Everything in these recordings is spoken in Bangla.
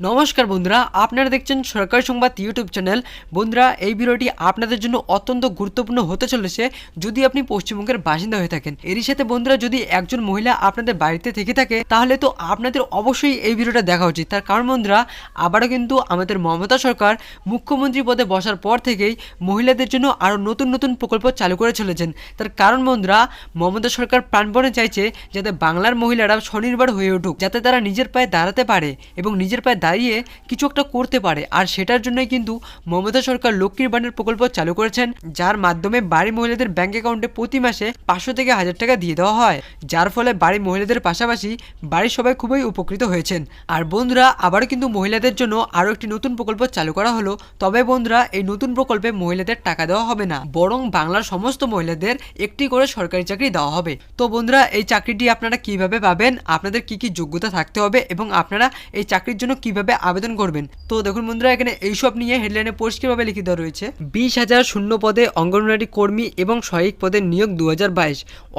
নমস্কার বন্ধুরা, আপনারা দেখছেন সরকারি সংবাদ ইউটিউব চ্যানেল। বন্ধুরা, এই ভিডিওটি আপনাদের জন্য অত্যন্ত গুরুত্বপূর্ণ হতে চলেছে যদি আপনি পশ্চিমবঙ্গের বাসিন্দা হয়ে থাকেন। এরই সাথে বন্ধুরা, যদি একজন মহিলা আপনাদের বাড়িতে থেকে থাকে, তাহলে তো আপনাদের অবশ্যই এই ভিডিওটা দেখা উচিত। তার কারণ বন্ধুরা, আবারও কিন্তু আমাদের মমতা সরকার মুখ্যমন্ত্রী পদে বসার পর থেকেই মহিলাদের জন্য আরও নতুন নতুন প্রকল্প চালু করে চলেছেন। তার কারণ বন্ধুরা, মমতা সরকার প্রাণপণে চাইছে যাতে বাংলার মহিলারা স্বনির্ভর হয়ে উঠুক, যাতে তারা নিজের পায়ে দাঁড়াতে পারে এবং নিজের পায়ে দাঁড়িয়ে কিছু একটা করতে পারে। আর সেটার জন্যই কিন্তু মমতা সরকার লক্ষ্মীর বাণের প্রকল্প চালু করেছেন, যার মাধ্যমে বাড়ি মহিলাদের ব্যাংক অ্যাকাউন্টে প্রতি মাসে পাঁচশো থেকে হাজার টাকা দিয়ে দেওয়া হয়, যার ফলে বাড়ি মহিলাদের পাশাপাশি বাড়ির সবাই খুবই উপকৃত হয়েছেন। আর বন্ধুরা, আবারও কিন্তু মহিলাদের জন্য আরও একটি নতুন প্রকল্প চালু করা হলো। তবে বন্ধুরা, এই নতুন প্রকল্পে মহিলাদের টাকা দেওয়া হবে না, বরং বাংলার সমস্ত মহিলাদের একটি করে সরকারি চাকরি দেওয়া হবে। তো বন্ধুরা, এই চাকরিটি আপনারা কীভাবে পাবেন? আপনাদের কি কি যোগ্যতা থাকতে হবে? এবং আপনারা এই চাকরির জন্য কীভাবে আবেদন করবেন? তো দেখুন বন্ধুরা, এখানে এইসব নিয়ে হেডলাইনে পরিষ্কারভাবে লিখে দেওয়া রয়েছে। বিশ হাজার শূন্য পদে অঙ্গনওয়াড়ি কর্মী এবং সহায়িক পদে নিয়োগ দু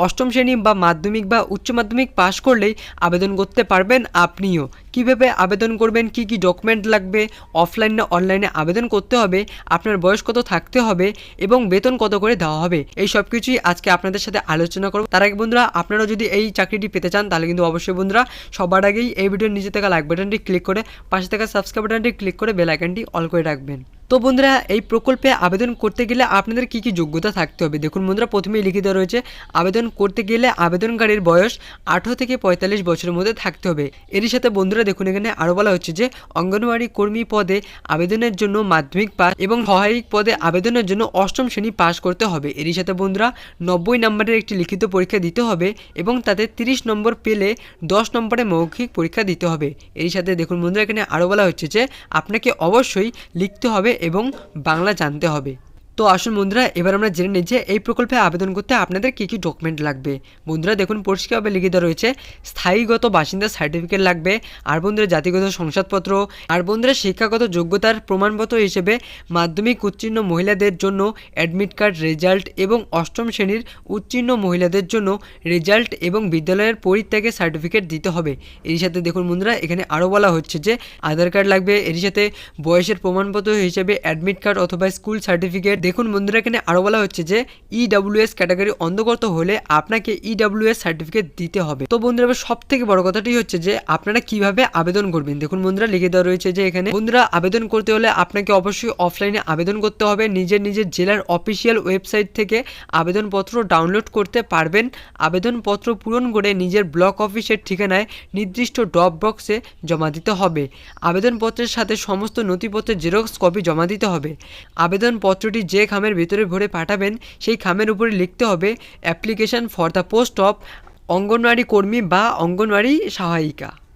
অষ্টম শ্রেণি বা মাধ্যমিক বা উচ্চ মাধ্যমিক পাশ করলেই আবেদন করতে পারবেন আপনিও। কীভাবে আবেদন করবেন? কি কি ডকুমেন্ট লাগবে? অফলাইন না অনলাইনে আবেদন করতে হবে? আপনার বয়স কত থাকতে হবে? এবং বেতন কত করে দেওয়া হবে? এই সব কিছুই আজকে আপনাদের সাথে আলোচনা করব। তার আগে বন্ধুরা, আপনারা যদি এই চাকরিটি পেতে চান, তাহলে কিন্তু অবশ্যই বন্ধুরা, সবার আগেই এই ভিডিওর নিচে থাকা লাইক বাটনটি ক্লিক করে, পাশে থাকা সাবস্ক্রাইব বাটনটি ক্লিক করে বেল অল করে রাখবেন। তো বন্ধুরা, এই প্রকল্পে আবেদন করতে গেলে আপনাদের কি কি যোগ্যতা থাকতে হবে? দেখুন বন্ধুরা, প্রথমেই লিখিত রয়েছে, আবেদন করতে গেলে আবেদনকারীর বয়স আঠেরো থেকে পঁয়তাল্লিশ বছরের মধ্যে থাকতে হবে। এরই সাথে বন্ধুরা, দেখুন এখানে আরও বলা হচ্ছে যে, অঙ্গনওয়াড়ি কর্মী পদে আবেদনের জন্য মাধ্যমিক পাস এবং সহায়িক পদে আবেদনের জন্য অষ্টম শ্রেণি পাস করতে হবে। এরই সাথে বন্ধুরা, নব্বই নম্বরের একটি লিখিত পরীক্ষা দিতে হবে এবং তাতে তিরিশ নম্বর পেলে দশ নম্বরে মৌখিক পরীক্ষা দিতে হবে। এরই সাথে দেখুন বন্ধুরা, এখানে আরও বলা হচ্ছে যে, আপনাকে অবশ্যই লিখতে হবে এবং বাংলা জানতে হবে। তো আসুন বন্ধুরা, এবার আমরা জেনে নিই যে এই প্রকল্পে আবেদন করতে আপনাদের কী কী ডকুমেন্ট লাগবে। বন্ধুরা, দেখুন পরিষ্কারভাবে লিখিত রয়েছে, স্থায়ীগত বাসিন্দা সার্টিফিকেট লাগবে, আর বন্ধুরা জাতিগত শংসাপত্র আর বন্ধুরা শিক্ষাগত যোগ্যতার প্রমাণপত্র হিসেবে মাধ্যমিক উত্তীর্ণ মহিলাদের জন্য অ্যাডমিট কার্ড রেজাল্ট এবং অষ্টম শ্রেণির উত্তীর্ণ মহিলাদের জন্য রেজাল্ট এবং বিদ্যালয়ের পরিত্যাগের সার্টিফিকেট দিতে হবে। এর সাথে দেখুন বন্ধুরা, এখানে আরও বলা হচ্ছে যে আধার কার্ড লাগবে এর সাথে বয়সের প্রমাণপত্র হিসেবে অ্যাডমিট কার্ড অথবা স্কুল সার্টিফিকেট দেখুন বন্ধুরা, এখানে আরও বলা হচ্ছে যে ইডাব্লিউএস ক্যাটাগরি অন্তর্গত হলে আপনাকে ইডাব্লিউএস সার্টিফিকেট দিতে হবে। তো বন্ধুরা সব থেকে বড় কথাটি হচ্ছে যে আপনারা কীভাবে আবেদন করবেন? দেখুন বন্ধুরা, লিখে দেওয়া রয়েছে যে এখানে, বন্ধুরা, আবেদন করতে হলে আপনাকে অবশ্যই অফলাইনে আবেদন করতে হবে। নিজের নিজের জেলার অফিসিয়াল ওয়েবসাইট থেকে আবেদনপত্র ডাউনলোড করতে পারবেন। আবেদনপত্র পূরণ করে নিজের ব্লক অফিসের ঠিকানায় নির্দিষ্ট ড্রপ বক্সে জমা দিতে হবে। আবেদনপত্রের সাথে সমস্ত নথিপত্রের জেরক্স কপি জমা দিতে হবে। আবেদনপত্রটি যে খামের ভিতরে ভরে পাঠাবেন, সেই খামের উপরে লিখতে হবে application for the post of anganwadi কর্মী বা অঙ্গনওয়াড়ি সহায়িকা।